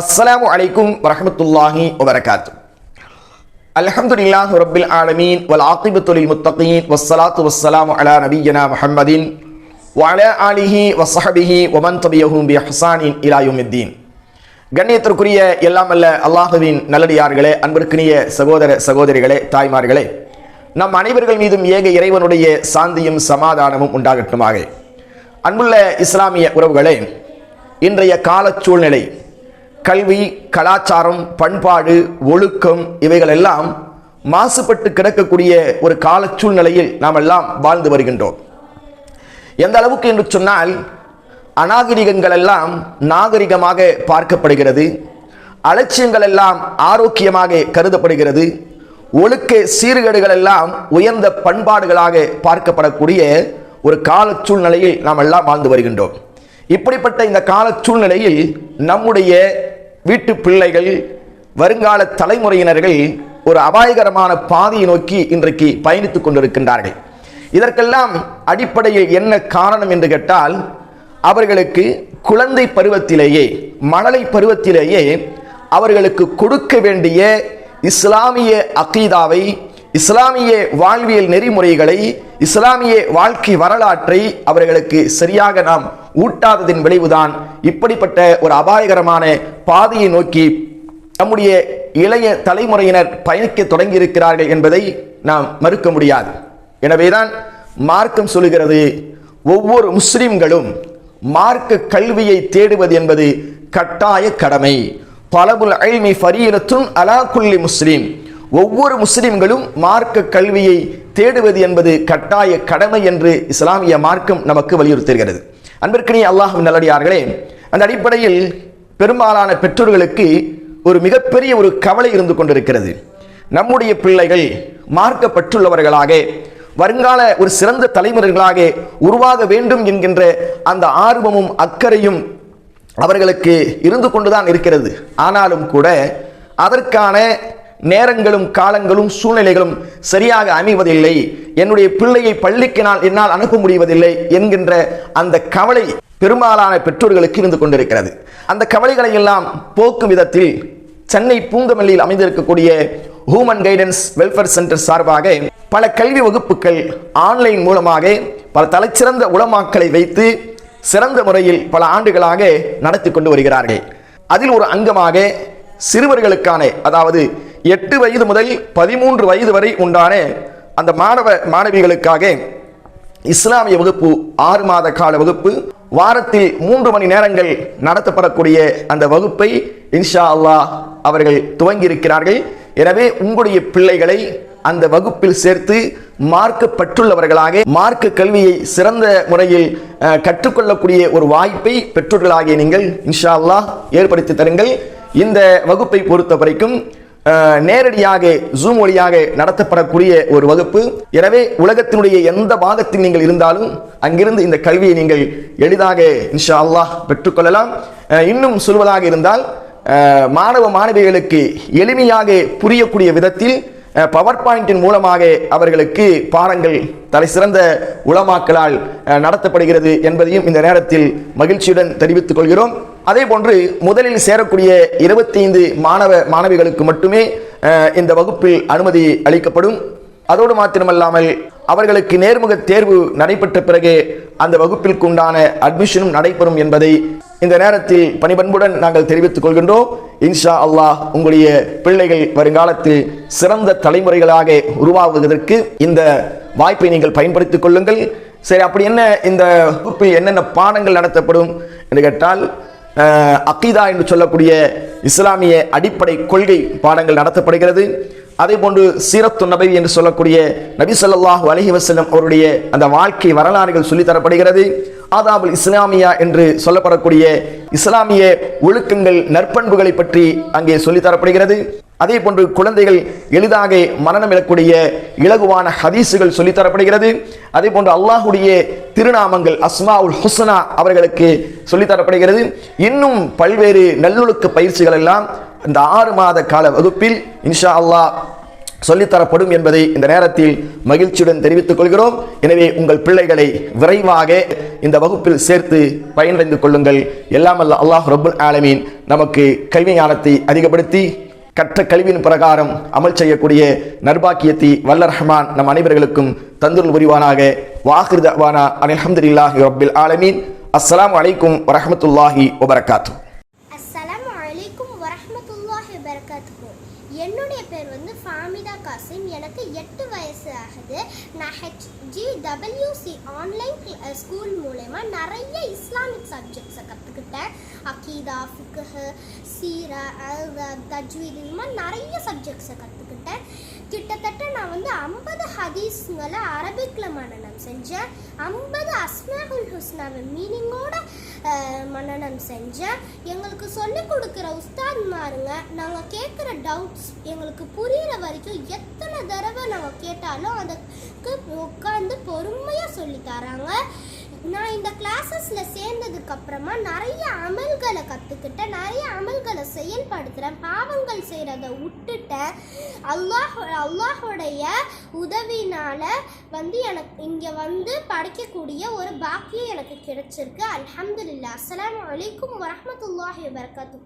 அஸ்ஸலாமு அலைக்கும் வரஹ்மத்துல்லாஹி வபரகாத்து அல்ஹம்துலில்லாஹி ரபில் ஆலமீன் வல் ஆகிபத்து லில் முத்தகீன் வஸ்ஸலாத்து வஸ்ஸலாம் அலா நபிய்யினா முஹம்மதின் வல ஆலிஹி வசஹபிஹி ஒமன் தபியஹும் பி ஹசானின் இலாயுமித்தீன் கண்ணியத்திற்குரிய எல்லாம் அல்ல அல்லாஹுவின் நல்லடியார்களே அன்பிற்கினிய சகோதர சகோதரிகளே தாய்மார்களே நம் அனைவர்கள் மீதும் ஏக இறைவனுடைய சாந்தியும் சமாதானமும் உண்டாகட்டுமாக. அன்புள்ள இஸ்லாமிய உறவுகளே இன்றைய கால சூழ்நிலை கல்வி கலாச்சாரம் பண்பாடு ஒழுக்கம் இவைகளெல்லாம் மாசுபட்டு கிடக்கக்கூடிய ஒரு கால சூழ்நிலையில் நாம் எல்லாம் வாழ்ந்து வருகின்றோம். எந்த அளவுக்கு என்று சொன்னால் அநாகரிகங்கள் எல்லாம் நாகரிகமாக பார்க்கப்படுகிறது அலட்சியங்கள் எல்லாம் ஆரோக்கியமாக கருதப்படுகிறது ஒழுக்க சீர்கேடுகள் எல்லாம் உயர்ந்த பண்பாடுகளாக பார்க்கப்படக்கூடிய ஒரு கால சூழ்நிலையில் நாம் எல்லாம் வாழ்ந்து வருகின்றோம். இப்படிப்பட்ட இந்த கால சூழ்நிலையில் நம்முடைய வீட்டு பிள்ளைகள் வருங்கால தலைமுறையினர்கள் ஒரு அபாயகரமான பாதையை நோக்கி இன்றைக்கு பயணித்துக் கொண்டிருக்கின்றார்கள். இதற்கெல்லாம் அடிப்படையில் என்ன காரணம் என்று கேட்டால் அவர்களுக்கு குழந்தை பருவத்திலேயே மழலை பருவத்திலேயே அவர்களுக்கு கொடுக்க வேண்டிய இஸ்லாமிய அகீதாவை இஸ்லாமிய வாழ்வியல் நெறிமுறைகளை இஸ்லாமிய வாழ்க்கை வரலாற்றை அவர்களுக்கு சரியாக நாம் ஊட்டாததின் விளைவுதான் இப்படிப்பட்ட ஒரு அபாயகரமான பாதையை நோக்கி நம்முடைய இளைய தலைமுறையினர் பயணிக்க தொடங்கியிருக்கிறார்கள் என்பதை நாம் மறுக்க முடியாது. எனவேதான் மார்க்கம் சொல்லுகிறது ஒவ்வொரு முஸ்லிம்களும் மார்க்க கல்வியை தேடுவது என்பது கட்டாய கடமை. பலபுல் அல்மி ஃபரீலத்துன் அலா குல்லி ஒவ்வொரு முஸ்லிம்களும் மார்க்க கல்வியை தேடுவது என்பது கட்டாய கடமை என்று இஸ்லாமிய மார்க்கம் நமக்கு வலியுறுத்துகிறது. அன்பிற்கினிய அல்லாஹ் நல்லடியார்களே அந்த அடிப்படையில் பெரும்பாலான பெற்றோர்களுக்கு ஒரு மிகப்பெரிய ஒரு கவலை இருந்து கொண்டிருக்கிறது. நம்முடைய பிள்ளைகள் மார்க்கப்பட்டுள்ளவர்களாக வருங்கால ஒரு சிறந்த தலைமுறைகளாக உருவாக வேண்டும் என்கின்ற அந்த ஆர்வமும் அக்கறையும் அவர்களுக்கு இருந்து கொண்டுதான் இருக்கிறது. ஆனாலும் கூட அதற்கான நேரங்களும் காலங்களும் சூழ்நிலைகளும் சரியாக அமைவதில்லை. என்னுடைய பிள்ளையை பள்ளிக்கு நான் என்னால் அனுப்ப முடிவதில்லை என்கின்ற அந்த கவலை பெரும்பாலான பெற்றோர்களுக்கு இருந்து கொண்டிருக்கிறது. அந்த கவலைகளை எல்லாம் போக்கும் விதத்தில் சென்னை பூங்கமல்லியில் அமைந்திருக்கக்கூடிய ஹூமன் கைடன்ஸ் வெல்ஃபேர் சென்டர் சார்பாக பல கல்வி வகுப்புகள் ஆன்லைன் மூலமாக பல தலைச்சிறந்த உளமாக்களை வைத்து சிறந்த முறையில் பல ஆண்டுகளாக நடத்தி கொண்டு வருகிறார்கள். அதில் ஒரு அங்கமாக சிறுவர்களுக்கான அதாவது எட்டு வயது முதல் பதிமூன்று வயது வரை உண்டான அந்த மாணவ மாணவிகளுக்காக இஸ்லாமிய வகுப்பு ஆறு மாத கால வகுப்பு வாரத்தில் மூன்று மணி நேரங்கள் நடத்தப்படக்கூடிய அந்த வகுப்பை இன்ஷா அல்லாஹ் அவர்கள் துவங்கி இருக்கிறார்கள் எனவே உங்களுடைய பிள்ளைகளை அந்த வகுப்பில் சேர்த்து மார்க்கப்பட்டுள்ளவர்களாக மார்க்க கல்வியை சிறந்த முறையில் கற்றுக்கொள்ளக்கூடிய ஒரு வாய்ப்பை பெற்றோர்களாகிய நீங்கள் இன்ஷா அல்லாஹ் ஏற்படுத்தி தருங்கள். இந்த வகுப்பை பொறுத்த வரைக்கும் நேரடியாக ஜூம் வழியாக நடத்தப்படக்கூடிய ஒரு வகுப்பு. எனவே உலகத்தினுடைய எந்த பாகத்தில் நீங்கள் இருந்தாலும் அங்கிருந்து இந்த கல்வியை நீங்கள் எளிதாக இன்ஷா அல்லாஹ் பெற்றுக்கொள்ளலாம். இன்னும் சொல்வதாக இருந்தால் மாணவ மாணவிகளுக்கு எளிமையாக புரியக்கூடிய விதத்தில் பவர் பாயிண்டின் மூலமாக அவர்களுக்கு பாடங்கள் தலை சிறந்த உளமாக்கலால் நடத்தப்படுகிறது என்பதையும் இந்த நேரத்தில் மகிழ்ச்சியுடன் தெரிவித்துக் கொள்கிறோம். அதே போன்று முதலில் சேரக்கூடிய இருபத்தி ஐந்து மாணவ மாணவிகளுக்கு மட்டுமே இந்த வகுப்பில் அனுமதி அளிக்கப்படும். அதோடு மாத்திரமல்லாமல் அவர்களுக்கு நேர்முக தேர்வு நடைபெற்ற பிறகு அந்த வகுப்பிற்கு உண்டான அட்மிஷனும் நடைபெறும் என்பதை இந்த நேரத்தில் பணிபண்புடன் நாங்கள் தெரிவித்துக் கொள்கின்றோம். இன்ஷா அல்லாஹ் உங்களுடைய பிள்ளைகள் வருங்காலத்தில் சிறந்த தலைமுறைகளாக உருவாகுவதற்கு இந்த வாய்ப்பை நீங்கள் பயன்படுத்திக் கொள்ளுங்கள். சரி அப்படி என்ன இந்த வகுப்பில் என்னென்ன பாடங்கள் நடத்தப்படும் என்று கேட்டால் அக்கீதா என்று சொல்லக்கூடிய இஸ்லாமிய அடிப்படை கொள்கை பாடங்கள் நடத்தப்படுகிறது. அதே போன்று சீரத்து நபவி என்று சொல்லக்கூடிய நபி சொல்லாஹு அலஹி வசலம் அவருடைய அந்த வாழ்க்கை வரலாறுகள் சொல்லித்தரப்படுகிறது ஆதாபுல் இஸ்லாமியா என்று சொல்லப்படக்கூடிய இஸ்லாமிய ஒழுக்கங்கள் நற்பண்புகளை பற்றி அங்கே சொல்லித்தரப்படுகிறது அதே போன்று குழந்தைகள் எளிதாக மரணம் எழக்கூடிய இலகுவான ஹதீஸுகள் சொல்லித்தரப்படுகிறது அதே போன்று அல்லாஹுடைய திருநாமங்கள் அஸ்மா உல் ஹுஸ்னா அவர்களுக்கு சொல்லித்தரப்படுகிறது இன்னும் பல்வேறு நல்லொழுக்க பயிற்சிகள் எல்லாம் இந்த ஆறு மாத கால வகுப்பில் இன்ஷா அல்லாஹ் சொல்லித்தரப்படும் என்பதை இந்த நேரத்தில் மகிழ்ச்சியுடன் தெரிவித்துக் கொள்கிறோம். எனவே உங்கள் பிள்ளைகளை விரைவாக இந்த வகுப்பில் சேர்த்து பயனடைந்து கொள்ளுங்கள். எல்லாம் அல்ல அல்லாஹ் ரபுல் ஆலமீன் நமக்கு கல்வி ஞானத்தை அதிகப்படுத்தி கற்ற கல்வியின் பிரகாரம் அமல் செய்யக்கூடிய நர்பாக்கியத்தை வல்ல ரஹ்மான் நம் அனைவர்களுக்கும் தந்துருள் புரிவானாக. வாஹிர் தவானா அனில்ஹம்துலில்லாஹி ரப்பில் ஆலமீன். அஸ்லாம் வலைக்கும் வரமத்துல்லாஹி வபரகாத்து என்னுடைய பேர் வந்து ஃபாமிதா காசிம். எனக்கு எட்டு வயசு ஆகுது. நான் ஹெச்ஜி டபிள்யூசி ஆன்லைன் ஸ்கூல் மூலயமா நிறைய இஸ்லாமிக் சப்ஜெக்ட்ஸை கற்றுக்கிட்டேன் அகீதா ஃபிக்ஹு சீரா அல்தப் தஜ்வீத் இந்த மாதிரி நிறைய சப்ஜெக்ட்ஸை கற்றுக்கிட்டேன் கிட்டத்தட்ட நான் வந்து ஐம்பது ஹதீஸ்களை அரபிக்கில் மன்னனம் செஞ்சேன். ஐம்பது அஸ்மாகுல் ஹுஸ்னாவை மீனிங்கோட மன்னனம் செஞ்சேன். எங்களுக்கு சொல்லிக் கொடுக்குற உஸ்தாத்மாருங்க நாங்கள் கேட்குற டவுட்ஸ் எங்களுக்கு புரியிற வரைக்கும் எத்தனை தடவை நாங்கள் கேட்டாலும் அதுக்கு உட்காந்து பொறுமையாக சொல்லி தராங்க. நான் இந்த கிளாஸஸில் சேர்ந்ததுக்கு அப்புறமா நிறைய அமல்களை கற்றுக்கிட்டேன் நிறைய அமல்களை செயல்படுத்துகிறேன் பாவங்கள் செய்கிறத விட்டுட்டேன். அல்லாஹ் அல்லாஹுடைய உதவினால் வந்து எனக்கு இங்கே வந்து படிக்கக்கூடிய ஒரு பாக்கியம் எனக்கு கிடைச்சிருக்கு. அலமதுல்லா அஸ்லாம் அலைக்கும் வரமத்துல்லாஹி வரகாத்து